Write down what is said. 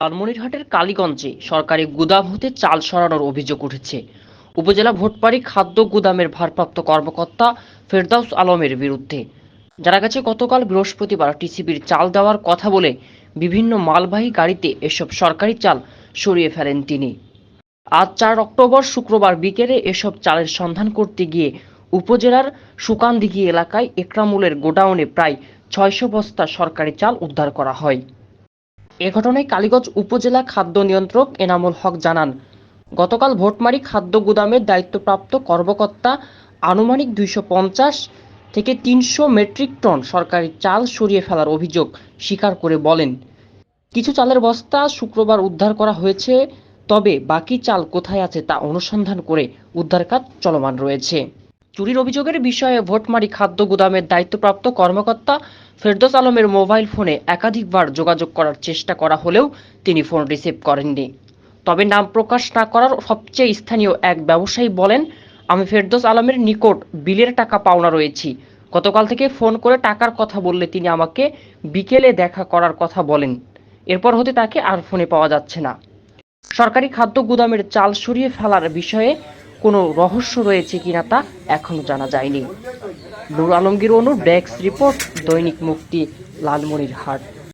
লালমনিরহাটের কালীগঞ্জে সরকারি গুদাম হতে চাল সরানোর অভিযোগ উঠেছে। উপজেলা ভোটপাড়ি খাদ্য গুদামের ভারপ্রাপ্ত কর্মকর্তা ফেরদাউস আলমের বিরুদ্ধে। জানা গেছে, গতকাল বৃহস্পতিবার টিসিবির চাল দেওয়ার কথা বলে বিভিন্ন মালবাহী গাড়িতে এসব সরকারি চাল সরিয়ে ফেলেন তিনি। আজ চার অক্টোবর শুক্রবার বিকেলে এসব চালের সন্ধান করতে গিয়ে উপজেলার সুকানদিঘি এলাকায় একরামুলের গোডাউনে প্রায় ছয়শো বস্তা সরকারি চাল উদ্ধার করা হয়। এ ঘটনায় কালীগঞ্জ উপজেলা খাদ্য নিয়ন্ত্রক এনামুল হক জানান, গতকাল ভোটমারি খাদ্য গুদামের দায়িত্বপ্রাপ্ত কর্মকর্তা আনুমানিক দুইশো পঞ্চাশ থেকে তিনশো মেট্রিক টন সরকারি চাল সরিয়ে ফেলার অভিযোগ স্বীকার করে বলেন। কিছু চালের বস্তা শুক্রবার উদ্ধার করা হয়েছে, তবে বাকি চাল কোথায় আছে তা অনুসন্ধান করে উদ্ধার কাজ চলমান রয়েছে। চুরির অভিযোগের বিষয়ে ভোটমারি খাদ্য গুদামের দায়িত্বপ্রাপ্ত কর্মকর্তা ফেরদৌস আলমের মোবাইল ফোনে একাধিকবার যোগাযোগ করার চেষ্টা করা হলেও তিনি ফোন রিসিভ করেননি। তবে নাম প্রকাশ না করার সবচেয়ে স্থানীয় এক ব্যবসায়ী বলেন, আমি ফেরদৌস আলমের নিকট বিলের টাকা পাওনা রয়েছি। গতকাল থেকে ফোন করে টাকার কথা বললে তিনি আমাকে বিকেলে দেখা করার কথা বলেন। এরপর হতে তাকে আর ফোনে পাওয়া যাচ্ছে না। সরকারি খাদ্য গুদামের চাল সরিয়ে ফেলার বিষয়ে কোনো রহস্য রয়েছে কিনা তা এখনও জানা যায়নি। নুর আলমগীর অনুর ডেস্ক রিপোর্ট দৈনিক মুক্তি, লালমনিরহাট।